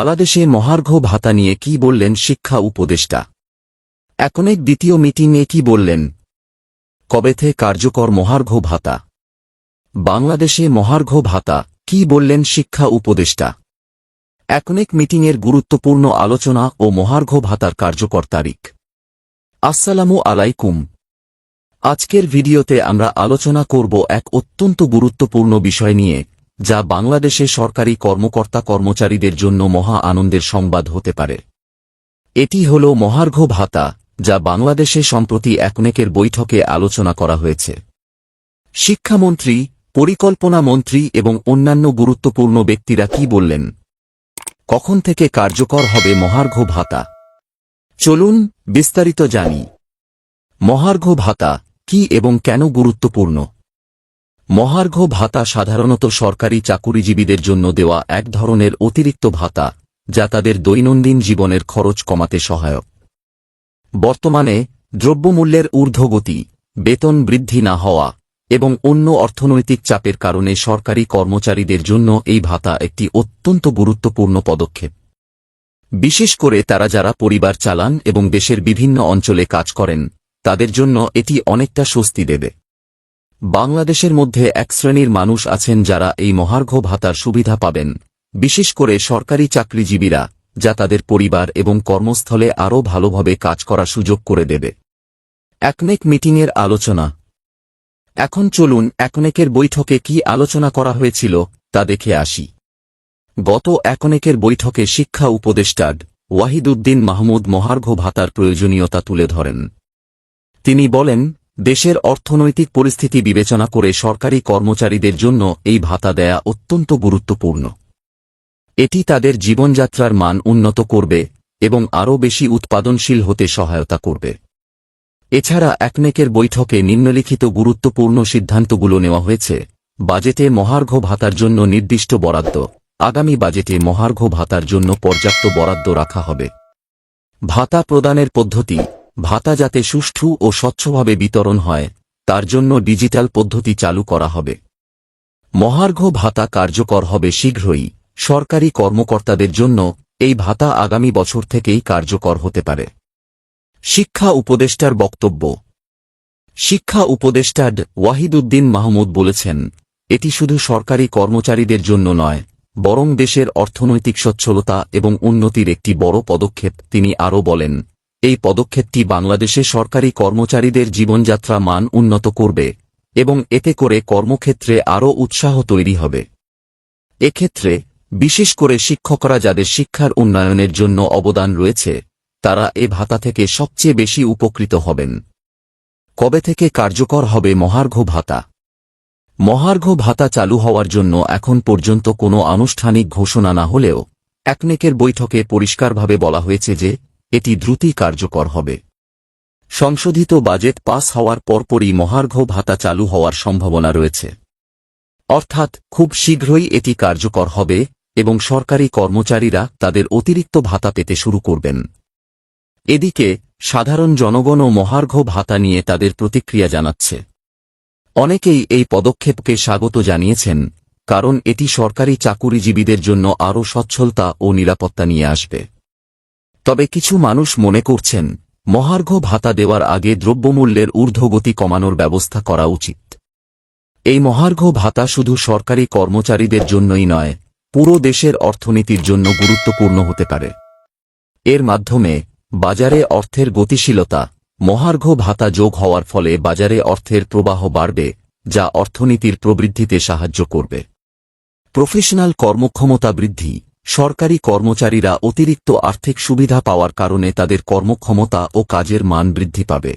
বাংলাদেশে মহার্ঘ ভাতা নিয়ে কি বললেন শিক্ষা উপদেষ্টা? একনেক দ্বিতীয় মিটিংয়ে কি বললেন? কবে কবেথে কার্যকর মহার্ঘ ভাতা? বাংলাদেশে মহার্ঘ ভাতা, কি বললেন শিক্ষা উপদেষ্টা? একনেক মিটিংয়ের গুরুত্বপূর্ণ আলোচনা ও মহার্ঘ ভাতার কার্যকর তারিখ। আসসালামু আলাইকুম। আজকের ভিডিওতে আমরা আলোচনা করব এক অত্যন্ত গুরুত্বপূর্ণ বিষয় নিয়ে। যা বাংলাদেশে সরকারি কর্মকর্তা কর্মচারীদের জন্য মহা আনন্দের সংবাদ হতে পারে। এটি হল মহার্ঘ ভাতা, যা বাংলাদেশে সম্প্রতি একনেকের বৈঠকে আলোচনা করা হয়েছে। শিক্ষামন্ত্রী, পরিকল্পনা মন্ত্রী এবং অন্যান্য গুরুত্বপূর্ণ ব্যক্তিরা কি বললেন? কখন থেকে কার্যকর হবে মহার্ঘ ভাতা? চলুন বিস্তারিত জানি। মহার্ঘ ভাতা কি এবং কেন গুরুত্বপূর্ণ? মহার্ঘ ভাতা সাধারণত সরকারি চাকুরিজীবীদের জন্য দেওয়া এক ধরনের অতিরিক্ত ভাতা, যা তাদের দৈনন্দিন জীবনের খরচ কমাতে সহায়ক। বর্তমানে, দ্রব্যমূল্যের ঊর্ধ্বগতি, বেতন বৃদ্ধি না হওয়া, এবং অন্য অর্থনৈতিক চাপের কারণে সরকারি কর্মচারীদের জন্য এই ভাতা একটি অত্যন্ত গুরুত্বপূর্ণ পদক্ষেপ। বিশেষ করে তারা যারা পরিবার চালান এবং দেশের বিভিন্ন অঞ্চলে কাজ করেন, তাদের জন্য এটি অনেকটা স্বস্তি দেবে। বাংলাদেশের মধ্যে এক শ্রেণির মানুষ আছেন যারা এই মহার্ঘ ভাতার সুবিধা পাবেন। বিশেষ করে সরকারি চাকরিজীবীরা, যা তাদের পরিবার এবং কর্মস্থলে আরও ভালোভাবে কাজ করার সুযোগ করে দেবে। একনেক মিটিংয়ের আলোচনা। এখন চলুন একনেকের বৈঠকে কি আলোচনা করা হয়েছিল, তা দেখে আসি। গত একনেকের বৈঠকে শিক্ষা উপদেষ্টাড ওয়াহিদুদ্দিন মাহমুদ মহার্ঘ ভাতার প্রয়োজনীয়তা তুলে ধরেন। তিনি বলেন দেশের অর্থনৈতিক পরিস্থিতি বিবেচনা করে সরকারি কর্মচারীদের জন্য এই ভাতা দেয়া অত্যন্ত গুরুত্বপূর্ণ। এটি তাদের জীবনযাত্রার মান উন্নত করবে এবং আরও বেশি উৎপাদনশীল হতে সহায়তা করবে। এছাড়া একনেকের বৈঠকে নিম্নলিখিত গুরুত্বপূর্ণ সিদ্ধান্তগুলো নেওয়া হয়েছে। বাজেটে মহার্ঘ ভাতার জন্য নির্দিষ্ট বরাদ্দ, আগামী বাজেটে মহার্ঘ ভাতার জন্য পর্যাপ্ত বরাদ্দ রাখা হবে। ভাতা প্রদানের পদ্ধতি ভাতা যাতে সুষ্ঠু ও স্বচ্ছভাবে বিতরণ হয়, তার জন্য ডিজিটাল পদ্ধতি চালু করা হবে। মহার্ঘ ভাতা কার্যকর হবে শীঘ্রই, সরকারি কর্মকর্তাদের জন্য এই ভাতা আগামী বছর থেকেই কার্যকর হতে পারে। শিক্ষা উপদেষ্টার বক্তব্য। শিক্ষা উপদেষ্টাড ওয়াহিদুদ্দিন মাহমুদ বলেছেন, এটি শুধু সরকারি কর্মচারীদের জন্য নয়, বরং দেশের অর্থনৈতিক সচ্ছলতা এবং উন্নতির একটি বড় পদক্ষেপ, তিনি আরও বলেন। এই পদক্ষেপটি বাংলাদেশে সরকারি কর্মচারীদের জীবনযাত্রা মান উন্নত করবে এবং এতে করে কর্মক্ষেত্রে আরও উৎসাহ তৈরি হবে। এক্ষেত্রে, বিশেষ করে শিক্ষকরা যাদের শিক্ষার উন্নয়নের জন্য অবদান রয়েছে, তারা এ ভাতা থেকে সবচেয়ে বেশি উপকৃত হবেন। কবে থেকে কার্যকর হবে মহার্ঘ ভাতা? মহার্ঘ ভাতা চালু হওয়ার জন্য এখন পর্যন্ত কোনো আনুষ্ঠানিক ঘোষণা না হলেও, একনেকের বৈঠকে পরিষ্কারভাবে বলা হয়েছে যে এটি দ্রুতই কার্যকর হবে। সংশোধিত বাজেট পাস হওয়ার পরপরই মহার্ঘ ভাতা চালু হওয়ার সম্ভাবনা রয়েছে। অর্থাৎ, খুব শীঘ্রই এটি কার্যকর হবে এবং সরকারি কর্মচারীরা তাদের অতিরিক্ত ভাতা পেতে শুরু করবেন। এদিকে, সাধারণ জনগণও মহার্ঘ ভাতা নিয়ে তাদের প্রতিক্রিয়া জানাচ্ছে। অনেকেই এই পদক্ষেপকে স্বাগত জানিয়েছেন, কারণ এটি সরকারি চাকুরিজীবীদের জন্য আরও সচ্ছলতা ও নিরাপত্তা নিয়ে আসবে। তবে কিছু মানুষ মনে করছেন, মহার্ঘ ভাতা দেওয়ার আগে দ্রব্যমূল্যের ঊর্ধ্বগতি কমানোর ব্যবস্থা করা উচিত। এই মহার্ঘ ভাতা শুধু সরকারি কর্মচারীদের জন্যই নয়, পুরো দেশের অর্থনীতির জন্য গুরুত্বপূর্ণ হতে পারে। এর মাধ্যমে, বাজারে অর্থের গতিশীলতা, মহার্ঘ ভাতা যোগ হওয়ার ফলে বাজারে অর্থের প্রবাহ বাড়বে, যা অর্থনীতির প্রবৃদ্ধিতে সাহায্য করবে। প্রফেশনাল কর্মক্ষমতা বৃদ্ধি সরকারি কর্মচারীরা অতিরিক্ত আর্থিক সুবিধা পাওয়ার কারণে তাদের কর্মক্ষমতা ও কাজের মান বৃদ্ধি পাবে।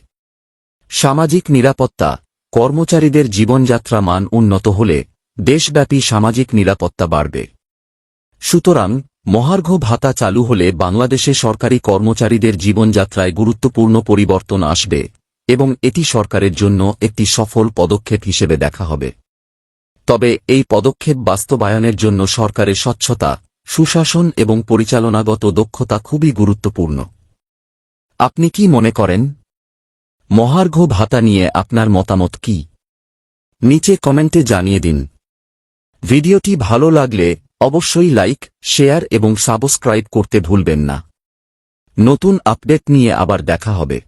সামাজিক নিরাপত্তা, কর্মচারীদের জীবনযাত্রা মান উন্নত হলে দেশব্যাপী সামাজিক নিরাপত্তা বাড়বে। সুতরাং, মহার্ঘ ভাতা চালু হলে বাংলাদেশে সরকারি কর্মচারীদের জীবনযাত্রায় গুরুত্বপূর্ণ পরিবর্তন আসবে এবং এটি সরকারের জন্য একটি সফল পদক্ষেপ হিসেবে দেখা হবে। তবে এই পদক্ষেপ বাস্তবায়নের জন্য সরকারের স্বচ্ছতা সুশাসন এবং পরিচালনাগত দক্ষতা খুবই গুরুত্বপূর্ণ। আপনি কি মনে করেন? মহার্ঘ ভাতা নিয়ে আপনার মতামত কি? নিচে কমেন্টে জানিয়ে দিন। ভিডিওটি ভালো লাগলে অবশ্যই লাইক, শেয়ার এবং সাবস্ক্রাইব করতে ভুলবেন না। নতুন আপডেট নিয়ে আবার দেখা হবে।